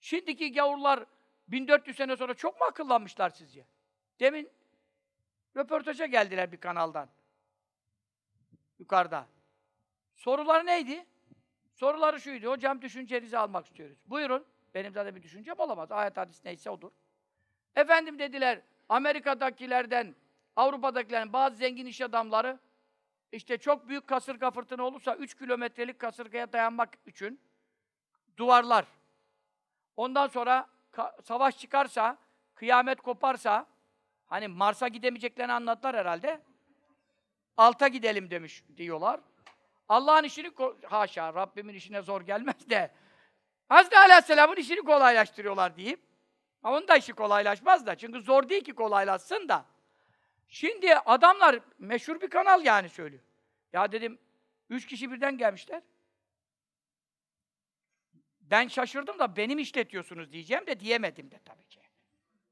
Şimdiki gavurlar 1400 sene sonra çok mu akıllanmışlar sizce? Demin röportaja geldiler bir kanaldan. Yukarıda. Soruları neydi? Soruları şuydu. Hocam düşüncenizi almak istiyoruz. Buyurun. Benim zaten bir düşüncem olamaz. Ayet hadis neyse odur. Efendim dediler, Amerika'dakilerden, Avrupa'dakilerin bazı zengin iş adamları işte çok büyük kasırga fırtına olursa 3 kilometrelik kasırgaya dayanmak için duvarlar. Ondan sonra savaş çıkarsa, kıyamet koparsa, hani Mars'a gidemeyeceklerini anlattılar herhalde. Alta gidelim demiş diyorlar. Allah'ın işini haşa Rabbimin işine zor gelmez de Hazreti Aleyhisselam'ın işini kolaylaştırıyorlar diyeyim. Ama onun da işi kolaylaşmaz da. Çünkü zor değil ki kolaylaşsın da. Şimdi adamlar meşhur bir kanal yani söylüyor. Ya dedim, üç kişi birden gelmişler. Ben şaşırdım da benim işletiyorsunuz diyeceğim de diyemedim de tabii ki.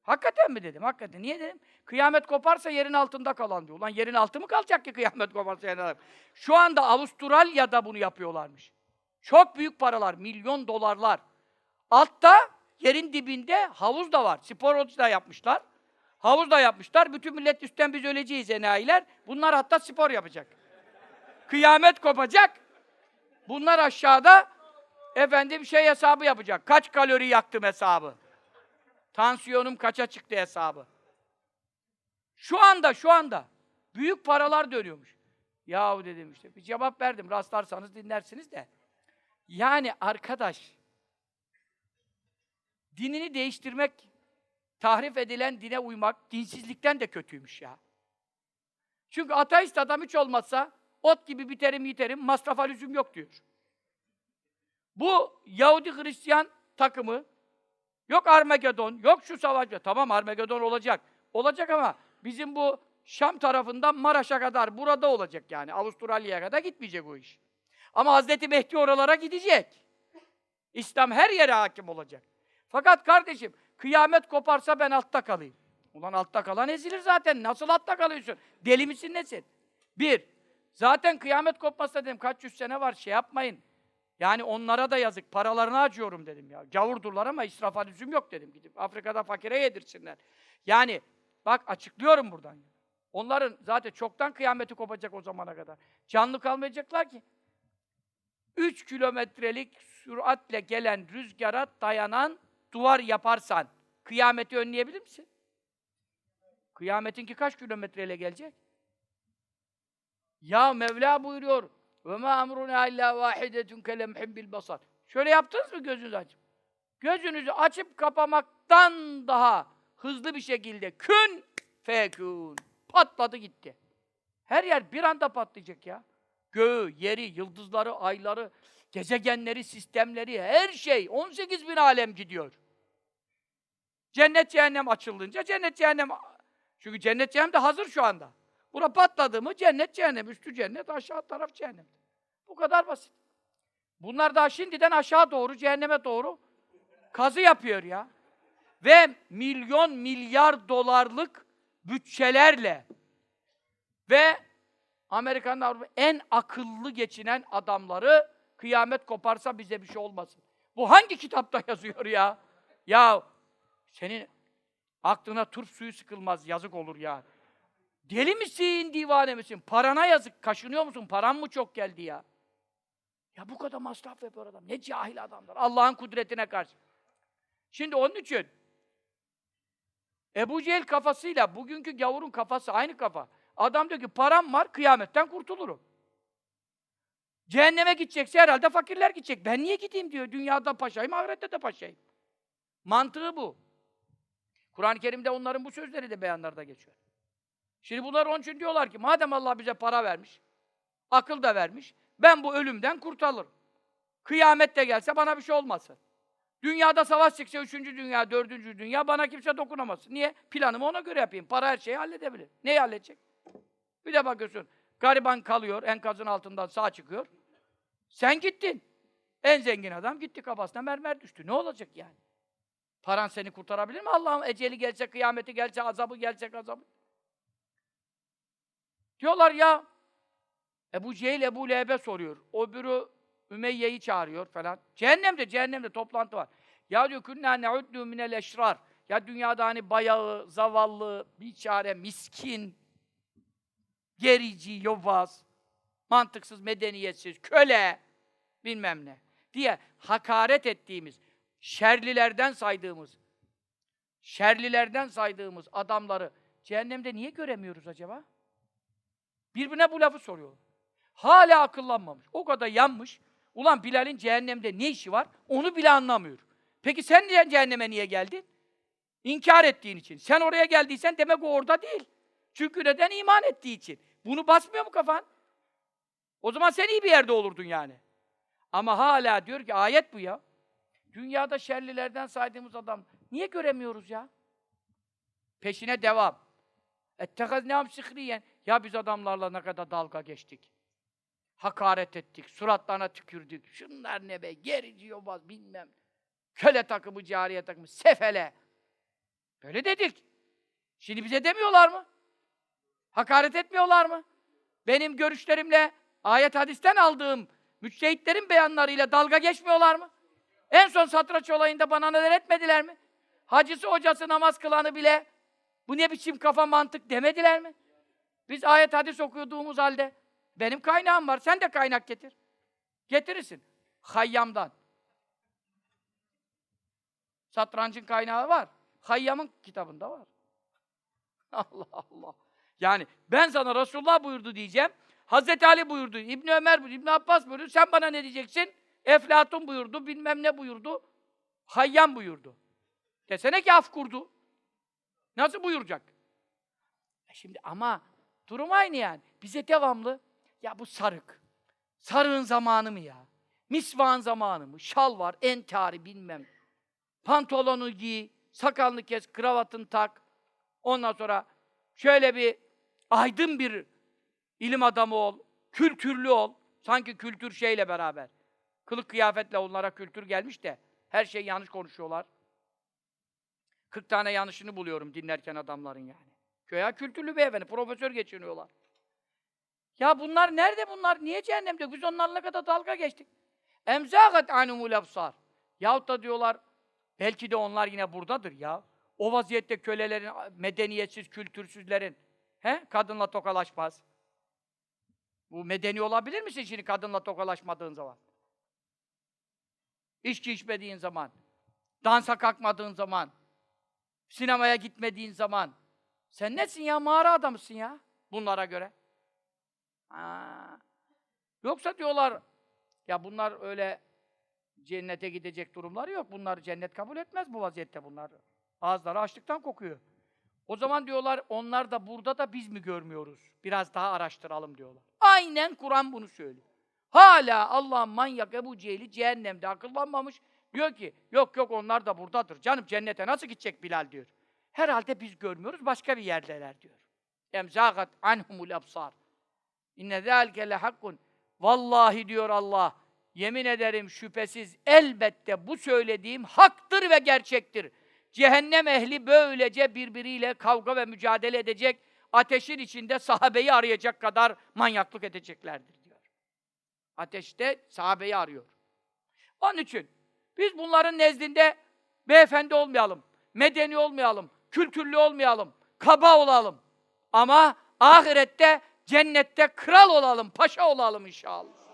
Hakikaten mi dedim, hakikaten. Niye dedim? Kıyamet koparsa yerin altında kalan diyor. Ulan yerin altı mı kalacak ki kıyamet koparsa yerin altı? Şu anda Avustralya'da bunu yapıyorlarmış. Çok büyük paralar, milyon dolarlar. Altta, yerin dibinde havuz da var. Spor da yapmışlar. Havuz da yapmışlar. Bütün millet üstten biz öleceğiz enayiler. Bunlar hatta spor yapacak. Kıyamet kopacak. Bunlar aşağıda efendim şey hesabı yapacak. Kaç kalori yaktım hesabı. Tansiyonum kaça çıktı hesabı. Şu anda, şu anda büyük paralar dönüyormuş. Yahu dedim işte. Bir cevap verdim. Rastlarsanız dinlersiniz de. Yani arkadaş, dinini değiştirmek, tahrif edilen dine uymak, dinsizlikten de kötüymüş ya. Çünkü ateist adam hiç olmazsa, ot gibi biterim yiterim, masrafa lüzum yok diyor. Bu Yahudi Hristiyan takımı, yok Armagedon, yok şu savaş, tamam Armagedon olacak. Olacak ama bizim bu Şam tarafından Maraş'a kadar burada olacak yani. Avustralya'ya kadar gitmeyecek o iş. Ama Hazreti Mehdi oralara gidecek. İslam her yere hakim olacak. Fakat kardeşim, kıyamet koparsa ben altta kalayım. Ulan altta kalan ezilir zaten. Nasıl altta kalıyorsun? Deli misin nesin? Bir, zaten kıyamet kopmazsa dedim kaç yüz sene var şey yapmayın. Yani onlara da yazık, paralarını acıyorum dedim ya. Gavurdurlar ama israfa lüzum yok dedim. Gidip Afrika'da fakire yedirsinler. Yani bak açıklıyorum buradan. Onların zaten çoktan kıyameti kopacak o zamana kadar. Canlı kalmayacaklar ki. 3 kilometrelik süratle gelen rüzgara dayanan duvar yaparsan kıyameti önleyebilir misin? Kıyametinki kaç kilometreyle gelecek? Ya Mevla buyuruyor. Ve ma emruna illa vahidetun kelemhim bil basar. Şöyle yaptınız mı gözünüzü açıp? Gözünüzü açıp kapamaktan daha hızlı bir şekilde kün fekun. Patladı gitti. Her yer bir anda patlayacak ya. Göğü, yeri, yıldızları, ayları, gezegenleri, sistemleri, her şey 18 bin alem gidiyor. Cennet cehennem açıldığınca cennet cehennem çünkü cennet cehennem de hazır şu anda. Bura patladı mı cennet cehennem, üstü cennet, aşağı taraf cehennem. Bu kadar basit. Bunlar daha şimdiden aşağı doğru, cehenneme doğru kazı yapıyor ya. Ve milyon milyar dolarlık bütçelerle ve Amerika'nın Avrupa en akıllı geçinen adamları kıyamet koparsa bize bir şey olmasın. Bu hangi kitapta yazıyor ya? Ya senin aklına turp suyu sıkılmaz, yazık olur ya. Deli misin, divane misin? Parana yazık, kaşınıyor musun? Paran mı çok geldi ya? Ya bu kadar masraf yapıyor adam. Ne cahil adamlar. Allah'ın kudretine karşı. Şimdi onun için Ebu Cehil kafasıyla bugünkü gavurun kafası aynı kafa. Adam diyor ki param var, kıyametten kurtulurum. Cehenneme gidecekse herhalde fakirler gidecek. Ben niye gideyim diyor. Dünyada paşayım, ahirette de paşayım. Mantığı bu. Kur'an-ı Kerim'de onların bu sözleri de beyanlarda geçiyor. Şimdi bunlar onun için diyorlar ki madem Allah bize para vermiş, akıl da vermiş, ben bu ölümden kurtulurum. Kıyamet de gelse bana bir şey olmasın. Dünyada savaş çıksa üçüncü dünya, dördüncü dünya bana kimse dokunamaz. Niye? Planımı ona göre yapayım. Para her şeyi halledebilir. Neyi halledecek? Bir de bakıyorsun, gariban kalıyor, enkazın altından sağ çıkıyor. Sen gittin. En zengin adam gitti kafasına mermer düştü. Ne olacak yani? Paran seni kurtarabilir mi? Allah'ım eceli gelse, kıyameti gelse, azabı gelse, azabı. Diyorlar ya, Ebu Cehil Ebu Leheb'e soruyor. O bürü Ümeyye'yi çağırıyor falan. Cehennemde, cehennemde toplantı var. Ya diyor künna ne'uddu minel eşrar. Ya dünyada hani bayağı, zavallı, biçare, miskin, gerici, yobaz, mantıksız, medeniyetsiz, köle, bilmem ne diye hakaret ettiğimiz, şerlilerden saydığımız, şerlilerden saydığımız adamları cehennemde niye göremiyoruz acaba? Birbirine bu lafı soruyor. Hala akıllanmamış. O kadar yanmış. Ulan Bilal'in cehennemde ne işi var? Onu bile anlamıyor. Peki sen niye cehenneme niye geldin? İnkar ettiğin için. Sen oraya geldiysen demek o orada değil. Çünkü neden iman ettiği için. Bunu basmıyor mu kafan? O zaman sen iyi bir yerde olurdun yani. Ama hala diyor ki ayet bu ya. Dünyada şerlilerden saydığımız adam niye göremiyoruz ya? Peşine devam. Ettehaznâm sihriyen. Ya biz adamlarla ne kadar dalga geçtik. Hakaret ettik, suratlarına tükürdük. Şunlar ne be, gerici yobaz bilmem. Köle takımı, cariye takımı, sefele. Böyle dedik. Şimdi bize demiyorlar mı? Hakaret etmiyorlar mı? Benim görüşlerimle, ayet hadisten aldığım müçtehitlerin beyanlarıyla dalga geçmiyorlar mı? En son satraç olayında bana neler etmediler mi? Hacısı hocası namaz kılanı bile bu ne biçim kafa mantık demediler mi? Biz ayet hadis okuduğumuz halde benim kaynağım var. Sen de kaynak getir. Getirirsin. Hayyam'dan. Satrancın kaynağı var. Hayyam'ın kitabında var. Allah Allah. Yani ben sana Resulullah buyurdu diyeceğim. Hazreti Ali buyurdu, İbni Ömer buyurdu, İbni Abbas buyurdu. Sen bana ne diyeceksin? Eflatun buyurdu, bilmem ne buyurdu. Hayyam buyurdu. Desene ki af kurdu. Nasıl buyuracak? E Şimdi ama durum aynı yani. Bize devamlı ya bu sarık. Sarığın zamanı mı ya? Misvağın zamanı mı? Şal var, entari bilmem. Pantolonu giy, sakalını kes, kravatını tak. Ondan sonra şöyle bir aydın bir ilim adamı ol, kültürlü ol. Sanki kültür şeyle beraber. Kılık kıyafetle onlara kültür gelmiş de her şey yanlış konuşuyorlar. 40 tane yanlışını buluyorum dinlerken adamların yani. Köya kültürlü beyefendi, profesör geçiniyorlar. Ya bunlar nerede bunlar? Niye cehennemde? Biz onlarla kadar dalga geçtik. Emzâgat anumul absar. Yahut da diyorlar, belki de onlar yine buradadır ya. O vaziyette kölelerin, medeniyetsiz, kültürsüzlerin, he? kadınla tokalaşmaz. Bu medeni olabilir misin şimdi kadınla tokalaşmadığın zaman? İçki içmediğin zaman, dansa kalkmadığın zaman, sinemaya gitmediğin zaman. Sen nesin ya? Mağara adamısın ya bunlara göre. Ha. Yoksa diyorlar, ya bunlar öyle cennete gidecek durumları yok. Bunlar cennet kabul etmez bu vaziyette bunlar. Ağızları açlıktan kokuyor. O zaman diyorlar, onlar da burada da biz mi görmüyoruz? Biraz daha araştıralım diyorlar. Aynen Kur'an bunu söylüyor. Hala Allah'ın manyak Ebu Cehil'i cehennemde akıllanmamış. Diyor ki, yok yok onlar da buradadır. Canım cennete nasıl gidecek Bilal diyor. Herhalde biz görmüyoruz, başka bir yerdeler diyor. Emzâgat anhumul absar. İnne zâlike lehakkun. Vallahi diyor Allah, yemin ederim şüphesiz elbette bu söylediğim haktır ve gerçektir. Cehennem ehli böylece birbiriyle kavga ve mücadele edecek, ateşin içinde sahabeyi arayacak kadar manyaklık edeceklerdir diyor. Ateşte sahabeyi arıyor. Onun için biz bunların nezdinde beyefendi olmayalım, medeni olmayalım, kültürlü olmayalım, kaba olalım. Ama ahirette, cennette kral olalım, paşa olalım inşallah.